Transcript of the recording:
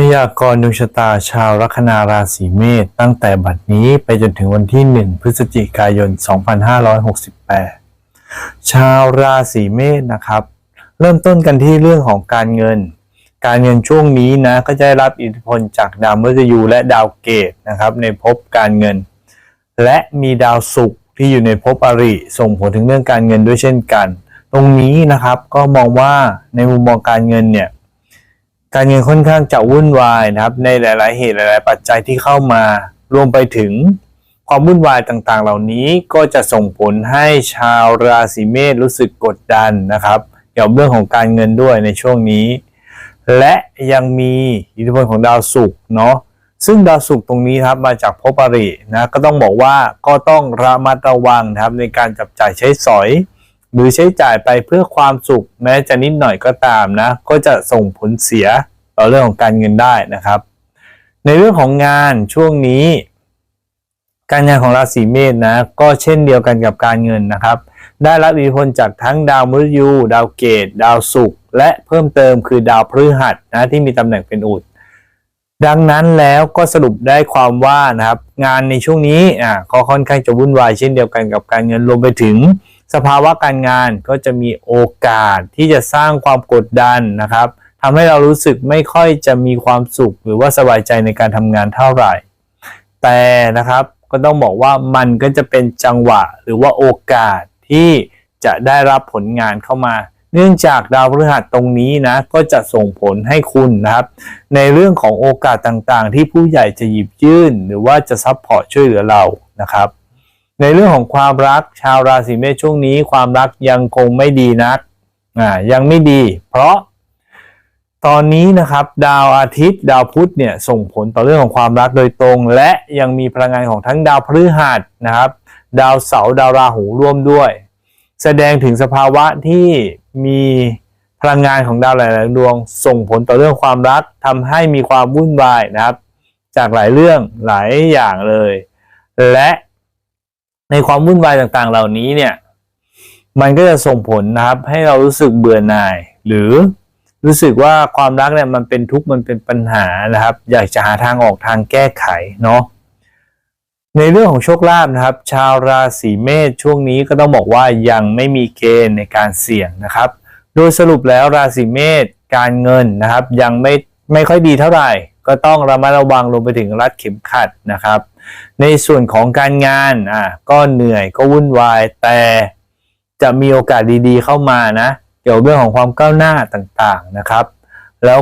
พยากรณ์ดวงชะตาชาวลัคนาราศีเมษตั้งแต่บัดนี้ไปจนถึงวันที่ 1 พฤศจิกายน 2568 ชาวราศีเมษนะครับ เริ่มต้นกันที่เรื่องของการเงิน การเงินช่วงนี้นะก็จะได้รับอิทธิพลจากดาวมฤตยูและดาวเกตนะครับในภพการเงิน และมีดาวศุกร์ที่อยู่ในภพอริส่งผลถึงเรื่องการเงินด้วยเช่นกัน ตรงนี้นะครับก็มองว่าในมุมมองการเงินเนี่ย การเงินค่อนข้างจะวุ่นวายนะครับ ในหลาย ๆ เหตุหลาย ๆ ปัจจัยที่เข้ามารวมไปถึงความวุ่นวายต่าง ๆ เหล่านี้ก็จะส่งผลให้ชาวราศีเมษรู้สึกกดดันนะครับ เกี่ยวกับเรื่องของการเงินด้วยในช่วงนี้ และยังมีอิทธิพลของดาวศุกร์เนาะซึ่งดาวศุกร์ตรงนี้ครับมาจากภพอรินะก็ต้องบอกว่าก็ต้องระมัดระวังนะครับในการจับจ่ายใช้สอย หรือใช้จ่ายไปเพื่อความสุขแม้จะนิดหน่อยก็ตามนะ ก็จะส่งผลเสียต่อเรื่องของการเงินได้นะครับ ในเรื่องของงานช่วงนี้ การงานของราศีเมษนะก็เช่นเดียวกันกับการเงินนะครับ ได้รับอิทธิพลจากทั้งดาวมฤตยู ดาวเกต ดาวศุกร์และเพิ่มเติมคือดาวพฤหัสนะที่มีตำแหน่งเป็นอุดดังนั้นแล้วก็สรุปได้ความว่านะครับ งานในช่วงนี้อ่าก็ค่อนข้างจะวุ่นวายเช่นเดียวกันกับการเงินรวมไปถึง สภาวะการงานก็จะมีโอกาสที่จะสร้างความกดดันนะครับทำให้เรารู้สึกไม่ค่อยจะมีความสุข หรือว่าสบายใจในการทำงานเท่าไหร่ แต่นะครับก็ต้องบอกว่ามันก็จะเป็นจังหวะหรือว่าโอกาสที่จะได้รับผลงานเข้ามา เนื่องจากดาวพฤหัสตรงนี้นะก็จะส่งผลให้คุณนะครับ ในเรื่องของโอกาสต่างๆ ที่ผู้ใหญ่จะหยิบยื่น หรือว่าจะซัพพอร์ตช่วยเหลือเรานะครับ ในเรื่องของความรักชาวราศีเมษช่วงนี้ ความรักยังคงไม่ดีนักอ่ายังไม่ดี เพราะตอนนี้นะครับดาวอาทิตย์ ดาวพุธเนี่ยส่งผลต่อเรื่องของความรักโดยตรง และยังมีพลังงานของทั้งดาวพฤหัสนะครับ ดาวเสาร์ดาวราหูร่วมด้วย แสดงถึงสภาวะที่มีพลังงานของดาวหลายๆดวง ส่งผลต่อเรื่องความรักทำให้มีความวุ่นวายนะครับ จากหลายเรื่องหลายอย่างเลย และ ในความวุ่นวายต่างๆ เหล่านี้เนี่ย มันก็จะส่งผลนะครับ ให้เรารู้สึกเบื่อหน่าย หรือรู้สึกว่าความรักเนี่ยมันเป็นทุกข์มันเป็นปัญหานะครับ อยากจะหาทางออกทางแก้ไขเนาะในเรื่องของโชคลาภนะครับ ชาวราศีเมษช่วงนี้ก็ต้องบอกว่ายังไม่มีเกณฑ์ในการเสี่ยงนะครับ โดยสรุปแล้วราศีเมษการเงินนะครับ ยังไม่ไม่ค่อยดีเท่าไหร่ ก็ต้องระมัดระวังรวมไปถึงรัดเข็มขัดนะครับ ในส่วนของการงานอะก็เหนื่อยก็วุ่นวายแต่จะมีโอกาสดีๆเข้ามานะ เกี่ยวกับเรื่องของความก้าวหน้าต่างๆนะครับ แล้ว